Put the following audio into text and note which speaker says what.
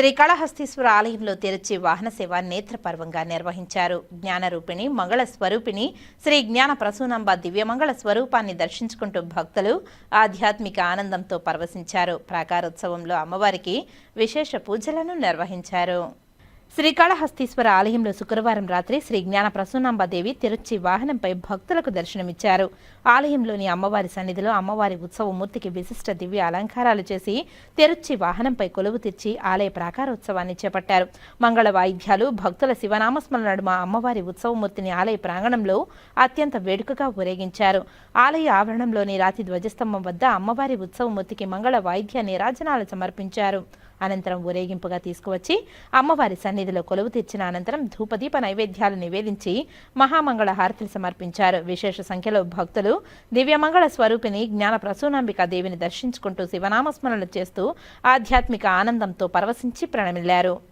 Speaker 1: శ్రీకాళహస్తీశ్వర ఆలయంలో తెరిచి వాహన సేవ నేత్రపర్వంగా నిర్వహించారు. జ్ఞానరూపిణి మంగళ స్వరూపిణి శ్రీ జ్ఞాన ప్రసూనంబ దివ్యమంగళ స్వరూపాన్ని దర్శించుకుంటూ భక్తులు ఆధ్యాత్మిక ఆనందంతో పరవశించారు. ప్రాకారోత్సవంలో అమ్మవారికి విశేష పూజలను నిర్వహించారు. శ్రీకాళహస్తీశ్వర ఆలయంలో శుక్రవారం రాత్రి శ్రీ జ్ఞాన ప్రసూనాంబాదేవి తిరుచి వాహనంపై భక్తులకు దర్శనమిచ్చారు. ఆలయంలోని అమ్మవారి సన్నిధిలో అమ్మవారి ఉత్సవమూర్తికి విశిష్ట దివ్య అలంకారాలు చేసి తిరుచి వాహనంపై కొలువు తెచ్చి ఆలయ ప్రాకారోత్సవాన్ని చేపట్టారు. మంగళ వాయిద్యాలు భక్తుల శివనామస్మరణ నడుమ అమ్మవారి ఉత్సవమూర్తిని ఆలయ ప్రాంగణంలో అత్యంత వేడుకగా ఊరేగించారు. ఆలయ ఆవరణంలోని రాతి ధ్వజస్తంభం వద్ద అమ్మవారి ఉత్సవమూర్తికి మంగళ వాయిద్య నీరాజనాలు సమర్పించారు. అనంతరం ఊరేగింపుగా తీసుకువచ్చి అమ్మవారి సన్నిధిలో కొలువు తీర్చిన అనంతరం ధూపదీప నైవేద్యాలు నివేదించి మహామంగళ హారతులు సమర్పించారు. విశేష సంఖ్యలో భక్తులు దివ్యమంగళ స్వరూపిణి జ్ఞాన ప్రసూనాంబిక దేవిని దర్శించుకుంటూ శివనామస్మరణలు చేస్తూ ఆధ్యాత్మిక ఆనందంతో పరవశించి ప్రణమిల్లారు.